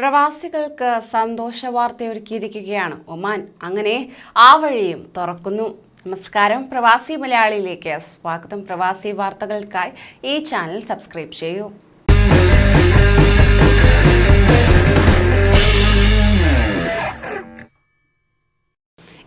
പ്രവാസികൾക്ക് സന്തോഷ വാർത്തയൊരുക്കിയിരിക്കുകയാണ് ഒമാൻ അങ്ങനെ ആ വഴിയും തുറക്കുന്നു. നമസ്കാരം. പ്രവാസി മലയാളിയിലേക്ക് സ്വാഗതം. പ്രവാസി വാർത്തകൾക്കായി ഈ ചാനൽ സബ്സ്ക്രൈബ് ചെയ്യൂ.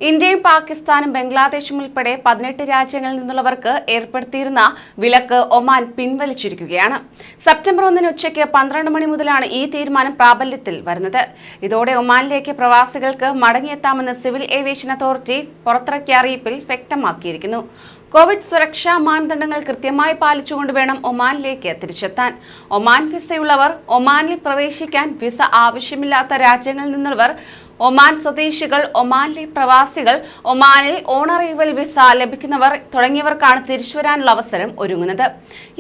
ഇന്ത്യയും പാകിസ്ഥാനും ബംഗ്ലാദേശും ഉൾപ്പെടെ പതിനെട്ട് രാജ്യങ്ങളിൽ നിന്നുള്ളവർക്ക് ഏർപ്പെടുത്തിയിരുന്ന വിലക്ക് ഒമാൻ പിൻവലിച്ചിരിക്കുകയാണ്. സെപ്റ്റംബർ ഒന്നിന് ഉച്ചയ്ക്ക് പന്ത്രണ്ട് മണി മുതലാണ് ഈ തീരുമാനം പ്രാബല്യത്തിൽ വരുന്നത്. ഇതോടെ ഒമാനിലേക്ക് പ്രവാസികൾക്ക് മടങ്ങിയെത്താമെന്ന് സിവിൽ ഏവിയേഷൻ അതോറിറ്റി പുറത്തിറക്കിയ അറിയിപ്പിൽ വ്യക്തമാക്കിയിരിക്കുന്നു. കോവിഡ് സുരക്ഷാ മാനദണ്ഡങ്ങൾ കൃത്യമായി പാലിച്ചുകൊണ്ട് വേണം ഒമാനിലേക്ക് തിരിച്ചെത്താൻ. ഒമാൻ വിസയുള്ളവർ ഒമാനിൽ പ്രവേശിക്കാൻ വിസ ആവശ്യമില്ലാത്ത രാജ്യങ്ങളിൽ നിന്നുള്ളവർ ഒമാൻ സ്വദേശികൾ ഒമാനിലെ പ്രവാസികൾ ഒമാനിൽ ഓണറൈവൽ വിസ ലഭിക്കുന്നവർ തുടങ്ങിയവർക്കാണ് തിരിച്ചുവരാനുള്ള അവസരം ഒരുങ്ങുന്നത്.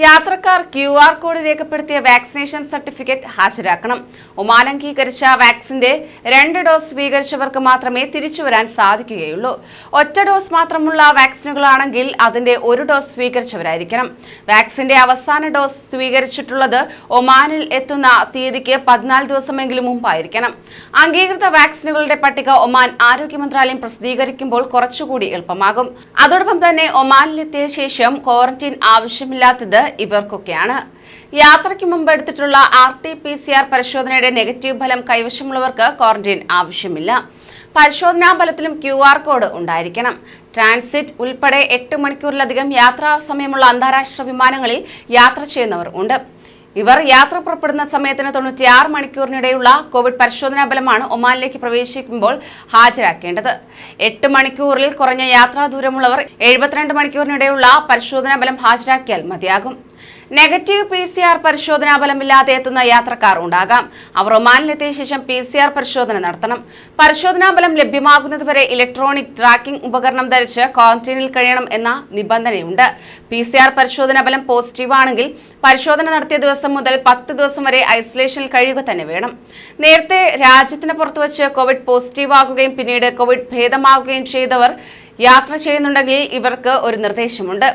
യാത്രക്കാർ ക്യു ആർ കോഡ് രേഖപ്പെടുത്തിയ വാക്സിനേഷൻ സർട്ടിഫിക്കറ്റ് ഹാജരാക്കണം. ഒമാൻ അംഗീകരിച്ച വാക്സിന്റെ രണ്ട് ഡോസ് സ്വീകരിച്ചവർക്ക് മാത്രമേ തിരിച്ചുവരാൻ സാധിക്കുകയുള്ളൂ. ഒറ്റ ഡോസ് മാത്രമുള്ള വാക്സിനുകളാണെങ്കിൽ അതിന്റെ ഒരു ഡോസ് സ്വീകരിച്ചവരായിരിക്കണം. വാക്സിന്റെ അവസാന ഡോസ് സ്വീകരിച്ചിട്ടുള്ളത് ഒമാനിൽ എത്തുന്ന തീയതിക്ക് പതിനാല് ദിവസമെങ്കിലും മുമ്പായിരിക്കണം. അംഗീകൃത വാക്സിനുകളുടെ പട്ടിക ഒമാൻ ആരോഗ്യ മന്ത്രാലയം പ്രസിദ്ധീകരിക്കുമ്പോൾ കുറച്ചുകൂടി എളുപ്പമാകും. അതോടൊപ്പം തന്നെ ഒമാനിലെത്തിയ ശേഷം ക്വാറന്റീൻ ആവശ്യമില്ലാത്തത് ഇവർക്കൊക്കെയാണ്. യാത്രയ്ക്ക് മുമ്പ് എടുത്തിട്ടുള്ള R T P C R പരിശോധനയുടെ നെഗറ്റീവ് ഫലം കൈവശമുള്ളവർക്ക് ക്വാറന്റീൻ ആവശ്യമില്ല. പരിശോധനാ ഫലത്തിലും ക്യു ആർ കോഡ് ഉണ്ടായിരിക്കണം. ട്രാൻസിറ്റ് ഉൾപ്പെടെ എട്ട് മണിക്കൂറിലധികം യാത്രാ സമയമുള്ള അന്താരാഷ്ട്ര വിമാനങ്ങളിൽ യാത്ര ചെയ്യുന്നവർ ഉണ്ട്. ഇവർ യാത്ര പുറപ്പെടുന്ന സമയത്തിന് തൊണ്ണൂറ്റിയാറ് മണിക്കൂറിനിടെയുള്ള കോവിഡ് പരിശോധനാ ഫലമാണ് ഒമാനിലേക്ക് പ്രവേശിക്കുമ്പോൾ ഹാജരാക്കേണ്ടത്. എട്ട് മണിക്കൂറിൽ കുറഞ്ഞ യാത്രാ ദൂരമുള്ളവർ എഴുപത്തിരണ്ട് മണിക്കൂറിനിടെയുള്ള പരിശോധനാ ഫലം ഹാജരാക്കിയാൽ മതിയാകും. നെഗറ്റീവ് പി സി ആർ പരിശോധനാ ഫലമില്ലാതെ എത്തുന്ന യാത്രക്കാർ ഉണ്ടാകാം. അവർ ഒമാനിലെത്തിയ ശേഷം പി സി ആർ പരിശോധന നടത്തണം. പരിശോധനാ ഫലം ലഭ്യമാകുന്നതുവരെ ഇലക്ട്രോണിക് ട്രാക്കിംഗ് ഉപകരണം ധരിച്ച് ക്വാറന്റീനിൽ കഴിയണം എന്ന നിബന്ധനയുണ്ട്. പി സി ആർ പരിശോധനാ ഫലം പോസിറ്റീവ് ആണെങ്കിൽ പരിശോധന നടത്തിയ ദിവസം മുതൽ പത്ത് ദിവസം വരെ ഐസൊലേഷനിൽ കഴിയുക തന്നെ വേണം. നേരത്തെ രാജ്യത്തിന് പുറത്തുവച്ച് കോവിഡ് പോസിറ്റീവ് ആകുകയും പിന്നീട് കോവിഡ് ഭേദമാകുകയും ചെയ്തവർ യാത്ര ചെയ്യുന്നുണ്ടെങ്കിൽ ഇവർക്ക് ഒരു നിർദ്ദേശമുണ്ട്.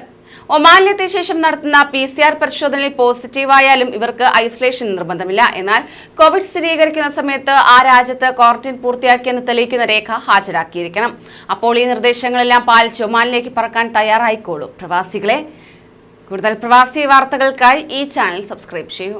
ഒമാനിലെത്തിയ ശേഷം നടത്തുന്ന പി സി ആർ പരിശോധനയിൽ പോസിറ്റീവായാലും ഇവർക്ക് ഐസൊലേഷൻ നിർബന്ധമില്ല. എന്നാൽ കോവിഡ് സ്ഥിരീകരിക്കുന്ന സമയത്ത് ആ രാജ്യത്ത് ക്വാറന്റൈൻ പൂർത്തിയാക്കിയെന്ന് തെളിയിക്കുന്ന രേഖ ഹാജരാക്കിയിരിക്കണം. അപ്പോൾ ഈ നിർദ്ദേശങ്ങളെല്ലാം പാലിച്ച് ഒമാനിലേക്ക് പറക്കാൻ തയ്യാറായിക്കോളൂ. പ്രവാസികളെ കൂടുതൽ പ്രവാസി വാർത്തകൾക്കായി ഈ ചാനൽ സബ്സ്ക്രൈബ് ചെയ്യൂ.